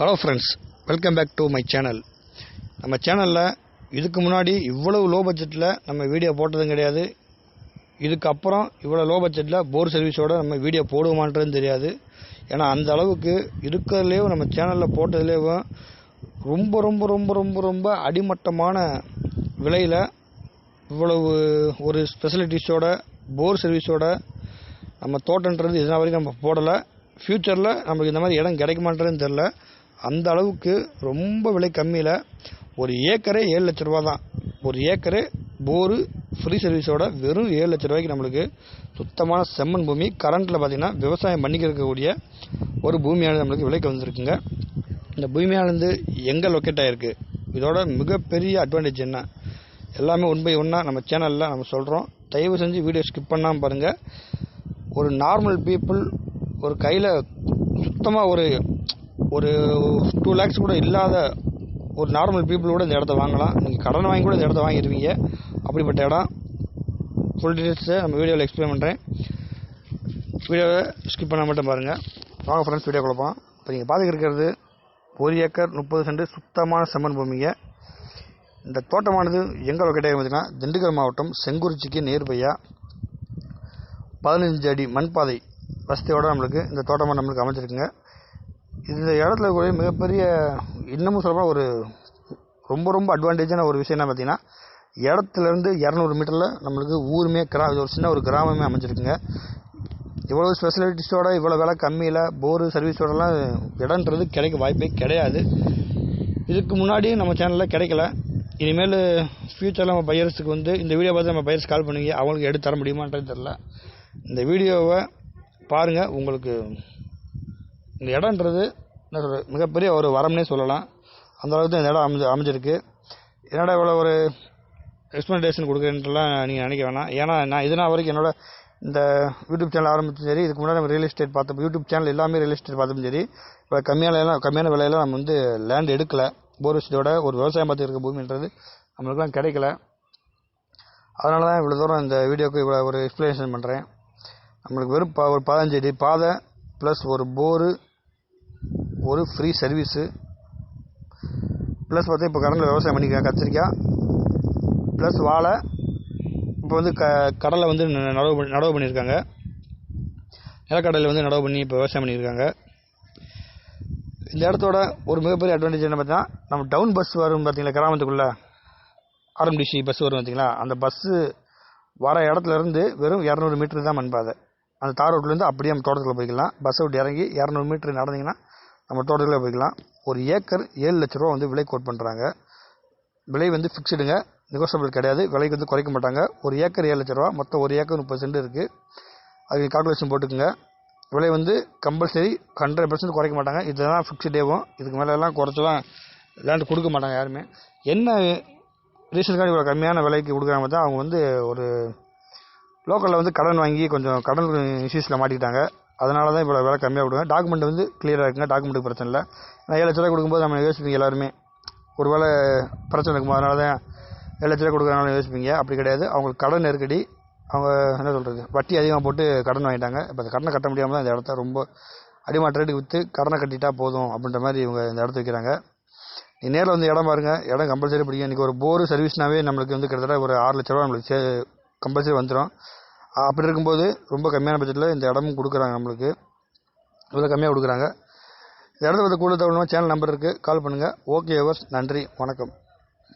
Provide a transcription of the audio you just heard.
Hello friends welcome back to my channel நம்ம சேனலில் இதுக்கு முன்னாடி இவ்வளவு லோ பட்ஜெட்டில் நம்ம வீடியோ போட்டதும் கிடையாது. இதுக்கப்புறம் இவ்வளோ லோ பட்ஜெட்டில் போர் சர்வீஸோடு நம்ம வீடியோ போடுவோமான்றதும் தெரியாது. ஏன்னா அந்த அளவுக்கு இருக்கிறதுலேயும் நம்ம சேனலில் போட்டதுலேயும் ரொம்ப ரொம்ப ரொம்ப ரொம்ப ரொம்ப அடிமட்டமான விலையில் இவ்வளவு ஒரு ஸ்பெசிலிட்டிஸோட போர் சர்வீஸோட நம்ம தோட்டன்றது இதனால் வரைக்கும் நம்ம போடலை. ஃப்யூச்சரில் நமக்கு இந்த மாதிரி இடம் கிடைக்குமான்றதுன்னு தெரில அந்த அளவுக்கு ரொம்ப விலை கம்மியில் ஒரு ஏக்கரே ஏழு லட்ச ரூபா தான். ஒரு ஏக்கரு போரு ஃப்ரீ சர்வீஸோட வெறும் ஏழு லட்ச ரூபாய்க்கு நம்மளுக்கு சுத்தமான செம்மண் பூமி கரண்ட்டில் பார்த்திங்கன்னா விவசாயம் பண்ணிக்க இருக்கக்கூடிய ஒரு பூமியானது நம்மளுக்கு விலைக்கு வந்திருக்குங்க. இந்த பூமியானது எங்கே லொக்கேட் ஆகிருக்கு இதோட மிகப்பெரிய அட்வான்டேஜ் என்ன? எல்லாமே ஒன் பை ஒன்னாக நம்ம சேனலில் நம்ம சொல்கிறோம் தயவு செஞ்சு வீடியோ ஸ்கிப் பண்ணாமல் பாருங்கள் ஒரு நார்மல் பீப்புள் ஒரு கையில் சுத்தமாக ஒரு ஒரு டூ லேக்ஸ் கூட இல்லாத ஒரு நார்மல் பீப்புள் கூட இந்த இடத்த வாங்கலாம். நீங்கள் கடன் வாங்கி கூட இந்த இடத்த வாங்கிடுவீங்க அப்படிப்பட்ட இடம். ஃபுல் டீட்டெயில்ஸை நம்ம வீடியோவில் எக்ஸ்பிளைன் பண்ணுறேன் வீடியோவை ஸ்கிப் பண்ண மட்டும் பாருங்கள் வாங்க ஃப்ரெண்ட்ஸ் வீடியோ குழப்பம் இப்போ நீங்கள் பார்த்துக்கிருக்கிறது ஒரு ஏக்கர் முப்பது சென்ட் சுத்தமான செம்மண் பூமிங்க. இந்த தோட்டமானது எங்கே லொக்கேட் பார்த்தீங்கன்னா திண்டுக்கல் மாவட்டம் செங்குறிச்சிக்கு நேர்பையா. பதினஞ்சு அடி மண்பாதை வசதியோட நம்மளுக்கு இந்த தோட்டமாக நம்மளுக்கு அமைஞ்சிருக்குங்க. இந்த இடத்துல இருக்கக்கூடிய மிகப்பெரிய இன்னமும் சொல்லப்போனால் ஒரு ரொம்ப ரொம்ப அட்வான்டேஜான ஒரு விஷயம் என்ன பார்த்தீங்கன்னா இடத்துலேருந்து இரநூறு மீட்டரில் நம்மளுக்கு ஊருமே கிரா இது ஒரு சின்ன ஒரு கிராமமே அமைஞ்சிருக்குங்க. இவ்வளோ ஸ்பெஷலிட்டிஸோட இவ்வளோ விலை கம்மியில் போரு சர்வீஸோடலாம் இடன்றது கிடைக்க வாய்ப்பே கிடையாது. இதுக்கு முன்னாடி நம்ம சேனலில் கிடைக்கல. இனிமேல் ஃப்யூச்சரில் நம்ம பையர்ஸுக்கு வந்து இந்த வீடியோ பார்த்து நம்ம பையர்ஸ் கால் பண்ணுவீங்க அவங்களுக்கு எடுத்து தர முடியுமான்றது தெரில இந்த வீடியோவை பாருங்கள் உங்களுக்கு இந்த இடன்றது என்ன சொல்கிறது மிகப்பெரிய ஒரு வரம்னே சொல்லலாம். அந்த அளவுக்கு தான் இந்த இடம் அமைஞ்சு அமைஞ்சிருக்கு. என்னடா இவ்வளோ ஒரு எக்ஸ்பிளனேஷன் கொடுக்குறேன்ட்டுலாம் நீங்கள் நினைக்க வேணாம். ஏன்னா நான் இதனால் வரைக்கும் என்னோட இந்த யூடியூப் சேனல் ஆரம்பித்தும் சரி இதுக்கு முன்னாடி நம்ம ரியல் எஸ்டேட் பார்த்தோம் யூடியூப் சேனல் எல்லாமே ரியல் எஸ்டேட் பார்த்ததும் சரி இப்போ கம்மியான எல்லாம் கம்மியான விலையில நம்ம வந்து லேண்ட் எடுக்கல. போர்வெஸ்டோட ஒரு விவசாயம் பார்த்து இருக்க பூமின்றது நம்மளுக்குலாம் கிடைக்கல. அதனால தான் இவ்வளோ தூரம் இந்த வீடியோக்கு இவ்வளோ ஒரு எக்ஸ்ப்ளனேஷன் பண்ணுறேன் நம்மளுக்கு வெறும் பா ஒரு பதினஞ்சு அடி பாதை ப்ளஸ் ஒரு போரு ஒரு ஃப்ரீ சர்வீஸு ப்ளஸ் பார்த்தா இப்போ கடலில் விவசாயம் பண்ணிக்க கத்திரிக்காய் ப்ளஸ் வாழை. இப்போ வந்து க கடலை வந்து நடவு பண்ணி நடவு பண்ணியிருக்காங்க நிலக்கடலையில் வந்து நடவு பண்ணி இப்போ விவசாயம் பண்ணியிருக்காங்க இந்த இடத்தோட ஒரு மிகப்பெரிய அட்வான்டேஜ் என்ன பார்த்தீங்கன்னா நம்ம டவுன் பஸ் வரும் பார்த்தீங்களா கிராமத்துக்குள்ளே? ஆர்எம்டிசி பஸ் வரும் பார்த்தீங்களா? அந்த பஸ்ஸு வர இடத்துல இருந்து வெறும் இரநூறு மீட்டர் தான் மண்பாதை. அந்த தார் ரோட்லேருந்து அப்படியே நம்ம தோட்டத்தில் போய்க்கலாம். பஸ்ஸை விட்டு இறங்கி இரநூறு மீட்ரு நடந்தீங்கன்னா நம்ம தோட்டத்தில் போய்க்கலாம். ஒரு ஏக்கர் ஏழு லட்ச ரூபா வந்து விலை கோட் பண்ணுறாங்க விலை வந்து ஃபிக்ஸுடுங்க நெகோசியபிள் கிடையாது. விலைக்கு வந்து குறைக்க மாட்டாங்க. ஒரு ஏக்கர் ஏழு லட்ச ரூபா. மொத்தம் ஒரு ஏக்கர் முப்பது சென்ட் இருக்குது அது கால்குலேஷன் போட்டுக்குங்க. விலை வந்து கம்பல்சரி ஹண்ட்ரட் பர்சன்ட் குறைக்க மாட்டாங்க. இதுதான் ஃபிக்ஸ்டேவும் இதுக்கு மேலெல்லாம் குறைச்சலாம் லேண்ட் கொடுக்க மாட்டாங்க யாருமே. என்ன ரீசனுக்காக இவ்வளோ கம்மியான விலைக்கு கொடுக்குறாங்க பார்த்தா அவங்க வந்து ஒரு லோக்கலில் வந்து கடன் வாங்கி கொஞ்சம் கடன் இஷ்யூஸில் மாட்டிக்கிட்டாங்க. அதனால தான் இவ்வளோ விலை கம்மியாக கொடுங்க. டாக்குமெண்ட் வந்து கிளியராக இருக்குங்க. டாக்குமெண்ட்டுக்கு பிரச்சனை இல்லை. நான் ஏழு லட்ச ரூபா கொடுக்கும்போது நம்ம யோசிப்பீங்க எல்லாருமே. ஒரு வேளை பிரச்சனை இருக்குமா அதனால தான் ஏழு லட்ச ரூபாய் யோசிப்பீங்க. அப்படி கிடையாது. அவங்களுக்கு கடன் நெருக்கடி. அவங்க என்ன சொல்கிறது வட்டி அதிகமாக போட்டு கடன் வாங்கிட்டாங்க. இப்போ அந்த கடனை கட்ட முடியாமல் தான் இந்த இடத்த ரொம்ப அடிமாட்ட ரேட்டுக்கு விற்று கடனை கட்டிட்டா போதும் அப்படின்ற மாதிரி இவங்க இந்த இடத்த வைக்கிறாங்க. நீ நேரில் வந்து இடம் பாருங்க. இடம் கம்பல்சரி பிடிக்கும். இன்றைக்கி ஒரு போர் சர்வீஸ்னாவே நம்மளுக்கு வந்து கிட்டத்தட்ட ஒரு ஆறு லட்ச ரூபா நம்மளுக்கு சே கம்பல்சரி வந்துடும் அப்படி இருக்கும்போது ரொம்ப கம்மியான பட்ஜெட்டில் இந்த இடமும் கொடுக்குறாங்க நம்மளுக்கு. இவ்வளோ கம்மியாக கொடுக்குறாங்க. இந்த இடத்த பற்றி கூட தகவல் சேனல் நம்பர் இருக்குது கால் பண்ணுங்கள் ஓகே யோவர்ஸ் நன்றி. வணக்கம்.